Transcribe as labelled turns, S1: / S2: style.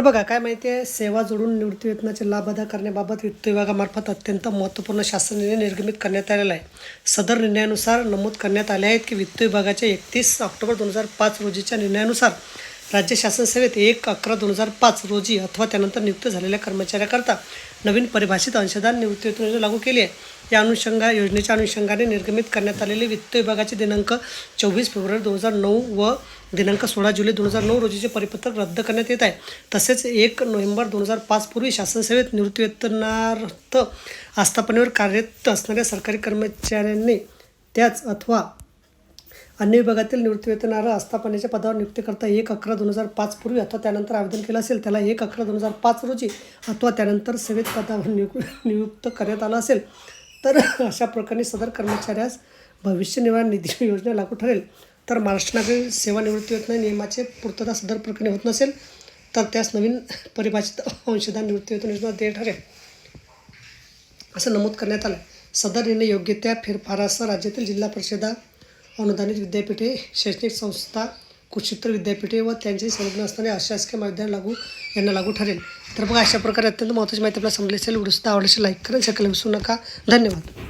S1: तर बघा काय माहिती आहे सेवा जोडून निवृत्ती वेतनाचे लाभ अदा करण्याबाबत वित्त विभागामार्फत अत्यंत महत्त्वपूर्ण शासन निर्णय निर्गमित करण्यात आलेला आहे. सदर निर्णयानुसार नमूद करण्यात आले आहेत की वित्त विभागाच्या एकतीस ऑक्टोबर दोन हजार पाच रोजीच्या निर्णयानुसार राज्य शासन सेवेत एक अकरा दोन हजार पाच रोजी अथवा त्यानंतर नियुक्त झालेल्या कर्मचाऱ्याकरता नवीन परिभाषित अंशदान निवृत्ती योजना लागू केली आहे. या अनुषंगा योजनेच्या अनुषंगाने निर्गमित करण्यात आलेले वित्त विभागाचे दिनांक चोवीस फेब्रुवारी दोन हजार नऊ व दिनांक सोळा जुलै दोन हजार नऊ रोजीचे परिपत्रक रद्द करण्यात येत आहे. तसेच एक नोव्हेंबर दोन हजार पाच पूर्वी शासन सेवेत आस्थापनेवर कार्यरत असणाऱ्या सरकारी कर्मचाऱ्यांनी त्याच अथवा अन्य विभागातील निवृत्तीवेतनाला आस्थापनेच्या पदावर नियुक्तीकरता एक अकरा दोन हजार पाच पूर्वी अथवा त्यानंतर आवेदन केलं असेल त्याला एक अकरा दोन हजार पाच रोजी अथवा त्यानंतर सेवेत पदावर नियुक नियुक्त करण्यात आलं असेल. तर अशा प्रकारे सदर कर्मचाऱ्यास भविष्य निर्वाह निधी योजना लागू ठरेल. तर महाराष्ट्र नागरिक सेवा निवृत्तीवेतन नियमाचे पूर्तता सदर प्रकरणी होत नसेल तर त्यास नवीन परिभाषित अंशदान निवृत्तीवेतन योजना देय ठरेल असं नमूद करण्यात आलं आहे सदर निर्णय योग्य त्या फेरफारासह राज्यातील जिल्हा परिषदा अनुदानित विद्यापीठे शैक्षणिक संस्था कुशोत्तर विद्यापीठे व त्यांचे संलग्न असणारे अशासकीय महाविद्यालय लागू यांना लागू ठरेल. तर बघा अशा प्रकारे अत्यंत महत्त्वाची माहिती आपल्याला समजली असेल. व्हिडिओ सुद्धा लाईक करा शेअर विसरू नका. धन्यवाद.